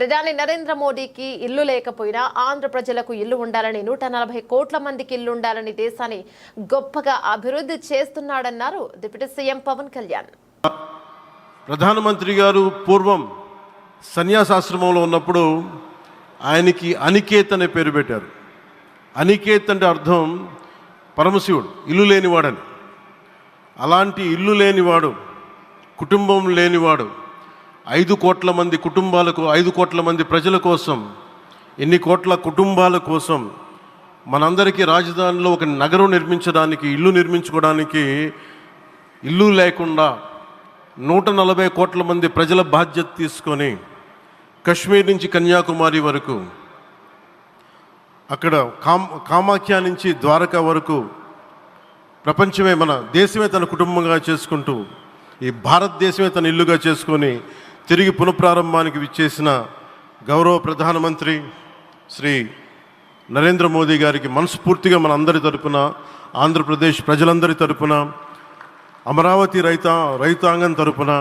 ప్రధాని నరేంద్ర మోడీకి ఇల్లు లేకపోయినా ఆంధ్ర ప్రజలకు ఇల్లు ఉండాలని నూట నలభై కోట్ల మందికి ఇల్లు ఉండాలని దేశాన్ని గొప్పగా అభివృద్ధి చేస్తున్నాడన్నారు డిప్యూటీ సీఎం పవన్ కళ్యాణ్. ప్రధానమంత్రి గారు పూర్వం సన్యాసాశ్రమంలో ఉన్నప్పుడు ఆయనకి అనికేత్ అనే పేరు పెట్టారు. అనికేత్ అంటే అర్థం పరమశివుడు ఇల్లు లేనివాడని. అలాంటి ఇల్లు లేనివాడు కుటుంబం లేనివాడు ఐదు కోట్ల మంది కుటుంబాలకు ఐదు కోట్ల మంది ప్రజల కోసం ఎన్ని కోట్ల కుటుంబాల కోసం మనందరికీ రాజధానిలో ఒక నగరం నిర్మించడానికి ఇల్లు నిర్మించుకోవడానికి ఇల్లు లేకుండా నూట నలభై కోట్ల మంది ప్రజల బాధ్యత తీసుకొని కశ్మీర్ నుంచి కన్యాకుమారి వరకు అక్కడ కామ్ కామాఖ్య నుంచి ద్వారకా వరకు ప్రపంచమే మన దేశమే తన కుటుంబంగా చేసుకుంటూ ఈ భారతదేశమే తన ఇల్లుగా చేసుకొని తిరిగి పునఃప్రారంభానికి విచ్చేసిన గౌరవ ప్రధానమంత్రి శ్రీ నరేంద్ర మోదీ గారికి మనస్ఫూర్తిగా మన అందరి తరపున ఆంధ్రప్రదేశ్ ప్రజలందరి తరపున అమరావతి రైతా రైతాంగం తరపున